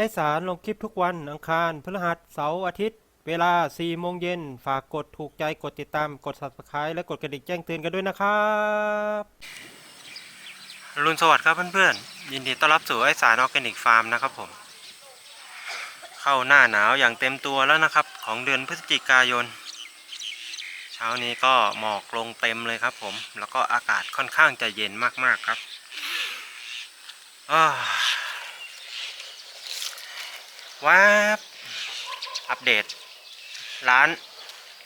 ไอสารลงคลิปทุกวันอังคารพฤหัสเสาร์อาทิตย์ เวลา 4 โมงเย็น ฝากกดถูกใจกดติดตามกด subscribe และกดกระดิ่งแจ้งเตือนกันด้วยนะครับรุนสวัสดิ์ครับเพื่อนๆ ยินดีต้อนรับสู่ไอสารออร์แกนิกฟาร์มนะครับผม เข้าหน้าหนาวอย่างเต็มตัวแล้วนะครับ ของเดือนพฤศจิกายน เช้านี้ก็หมอกลงเต็มเลยครับผม แล้วก็อากาศค่อนข้างจะเย็นมากๆครับอ้า ว้าบอัปเดต ร้าน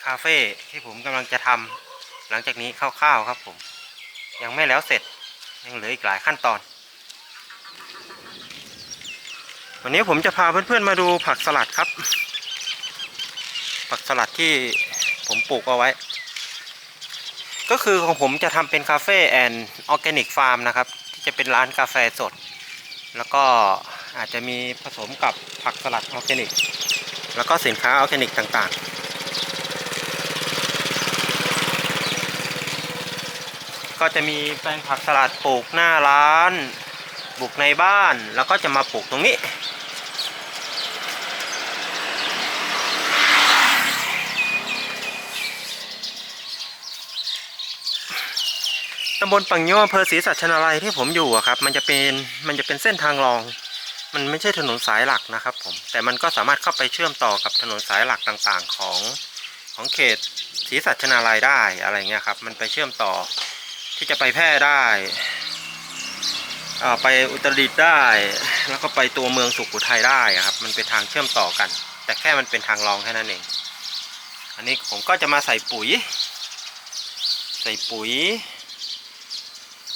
คาเฟ่ที่ผมกำลังจะทำหลังจากนี้คร่าวๆครับผม ยังไม่แล้วเสร็จ ยังเหลืออีกหลายขั้นตอน วันนี้ผมจะพาเพื่อนๆมาดูผักสลัดครับ ผักสลัดที่ผมปลูกเอาไว้ ก็คือของผมจะทำเป็นคาเฟ่แอนด์ออร์แกนิกฟาร์มนะครับ ที่จะเป็นร้านกาแฟสด แล้วก็ อาจจะมีผสมกับผักสลัดออร์แกนิก แล้วก็สินค้าออร์แกนิกต่างๆ ก็จะมีแปลงผักสลัดปลูกหน้าร้านปลูกในบ้านแล้วก็จะมาปลูกตรงนี้ตำบลปังโยอำเภอศรีสัชนาลัยที่ผมอยู่อะครับ มันจะเป็นมันจะเป็นเส้นทางรอง มันไม่ใช่ถนนสายหลักนะครับผมแต่มันก็สามารถเข้าไปเชื่อมต่อกับถนนสายหลักต่างๆ ของของเขตศรีสัชนาลัยได้อะไรเงี้ยครับ มันไปเชื่อมต่อที่จะไปแพร่ได้อ่อไปอุตรดิตถ์ได้ แล้วก็ไปตัวเมืองสุโขทัยได้ครับ มันเป็นทางเชื่อมต่อกัน แต่แค่มันเป็นทางรองแค่นั้นเอง อันนี้ผมก็จะมาใส่ปุ๋ย ใส่ปุ๋ย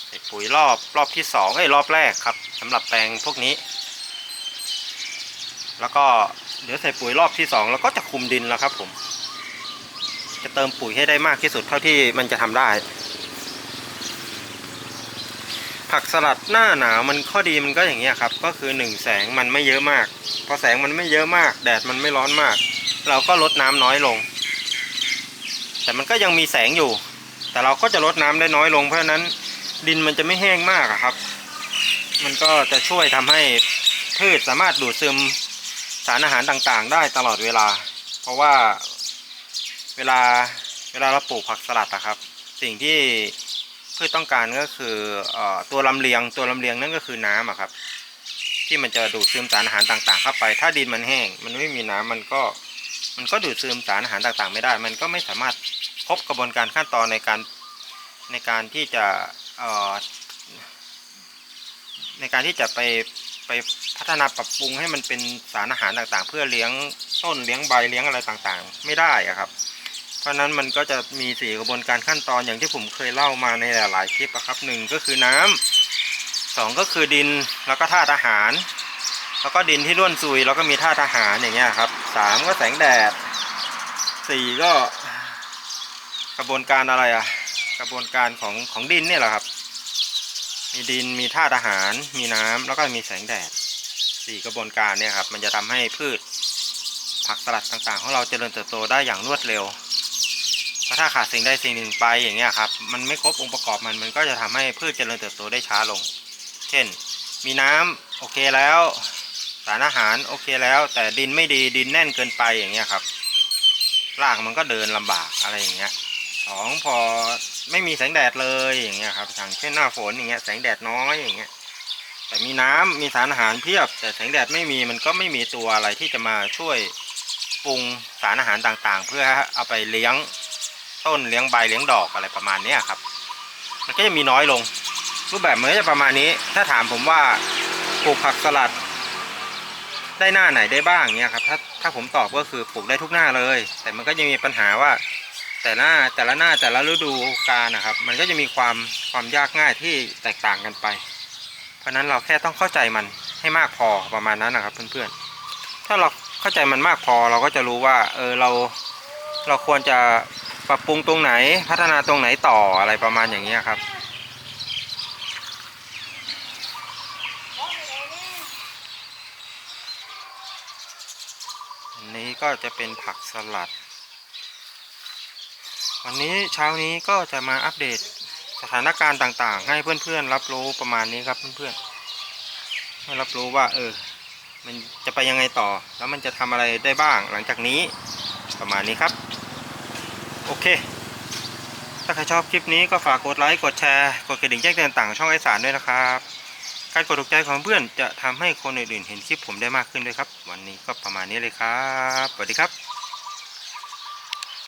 ใส่ปุ๋ยรอบรอบที่สองเอ้รอบแรกครับสำหรับแปลงพวกนี้ แล้วก็เดี๋ยวใส่ปุ๋ยรอบที่สองแล้วก็จะคุมดินแล้วครับ ผม จะเติมปุ๋ยให้ได้มากที่สุดเท่าที่มันจะทำได้ ผักสลัดหน้าหนาวมันข้อดีมันก็อย่างเงี้ยครับ ก็คือหนึ่งแสงมันไม่เยอะมากพอแสงมันไม่เยอะมาก แดดมันไม่ร้อนมาก เราก็ลดน้ำน้อยลง แต่มันก็ยังมีแสงอยู่ แต่เราก็จะลดน้ำได้น้อยลง เพราะฉะนั้นดินมันจะไม่แห้งมากครับ มันก็จะช่วยทำให้พืชสามารถดูดซึม สารอาหารต่างๆ ได้ตลอดเวลา เพราะว่าเวลาเวลาเราปลูกผักสลัดอะครับ สิ่งที่พืชต้องการก็คืออตัวลำเลียงตัวลำเลียงนั่นก็คือน้ำอะครับ ที่มันจะดูดซึมสารอาหารต่างๆ เข้าไป ถ้าดินมันแห้ง มันไม่มีน้ำมันก็มันก็ดูดซึมสารอาหารต่างๆ ไม่ได้ มันก็ไม่สามารถครบกระบวนการขั้นตอนในการในการที่จะในการที่จะไป ไปพัฒนาปรับปรุงให้มันเป็นสารอาหารต่างๆ เพื่อเลี้ยงต้นเลี้ยงใบเลี้ยงอะไรต่างๆ ไม่ได้อะครับ เพราะนั้นมันก็จะมีสี่กระบวนการขั้นตอนอย่างที่ผมเคยเล่ามาในหลายๆคลิปอะครับหนึ่งก็คือน้ำสองก็คือดินแล้วก็ธาตุอาหาร แล้วก็ดินที่ร่วนซุยแล้วก็มีธาตุอาหารอย่างเงี้ยครับสามก็แสงแดดสี่ก็กระบวนการอะไรอะกระบวนการของของดินเนี่ยแหละครับ มีดินมีธาตุอาหาร มีน้ำแล้วก็มีแสงแดดสี่กระบวนการเนี่ยครับมันจะทำให้พืช ผักสลัดต่างๆ ของเราเจริญเติบโตได้อย่างรวดเร็วเพราะถ้าขาดสิ่งใดสิ่งหนึ่งไปอย่างเงี้ยครับมันไม่ครบองค์ประกอบมันมันก็จะทำให้พืชเจริญเติบโตได้ช้าลง เช่น มีน้ำโอเคแล้วสารอาหารโอเคแล้ว แต่ดินไม่ดีดินแน่นเกินไปอย่างเงี้ยครับรากมันก็เดินลำบากอะไรอย่างเงี้ยสองพอ ไม่มีแสงแดดเลยอย่างเงี้ยครับอย่างเช่นหน้าฝนอย่างเงี้ยแสงแดดน้อยอย่างเงี้ยแต่มีน้ำมีสารอาหารเพียบ แต่แสงแดดไม่มีมันก็ไม่มีตัวอะไรที่จะมาช่วยปรุงสารอาหารต่างๆ เพื่อเอาไปเลี้ยงต้นเลี้ยงใบเลี้ยงดอกอะไรประมาณเนี้ยครับ มันก็จะมีน้อยลง รูปแบบมันก็จะประมาณนี้ ถ้าถามผมว่าปลูกผักสลัด ได้หน้าไหนได้บ้างเนี่ยครับถ้าถ้าผมตอบก็คือปลูกได้ทุกหน้าเลย แต่มันก็จะมีปัญหาว่า แต่หน้าแต่ละหน้าแต่ละฤดูกาลนะครับ มันก็จะมีความความยากง่ายที่แตกต่างกันไป เพราะนั้นเราแค่ต้องเข้าใจมันให้มากพอประมาณนั้นนะครับ เพื่อนๆ ถ้าเราเข้าใจมันมากพอเราก็จะรู้ว่าเออเราเราควรจะปรับปรุงตรงไหนพัฒนาตรงไหนต่ออะไรประมาณอย่างนี้ครับอันนี้ก็จะเป็นผักสลัด วันนี้เช้านี้ก็จะมาอัปเดตสถานการณ์ต่างๆ ให้เพื่อนๆรับรู้ประมาณนี้ครับเพื่อนๆให้รับรู้ว่า เออ มันจะไปยังไงต่อ แล้วมันจะทำอะไรได้บ้างหลังจากนี้ประมาณนี้ครับ โอเค ถ้าใครชอบคลิปนี้ก็ฝากกดไลค์กดแชร์กดกระดิ่งแจ้งเตือนต่างช่องไอสารด้วยนะครับการกดถูกใจของเพื่อนจะทำให้คนอื่นๆเห็นคลิปผมได้มากขึ้นด้วยครับ วันนี้ก็ประมาณนี้เลยครับสวัสดีครับ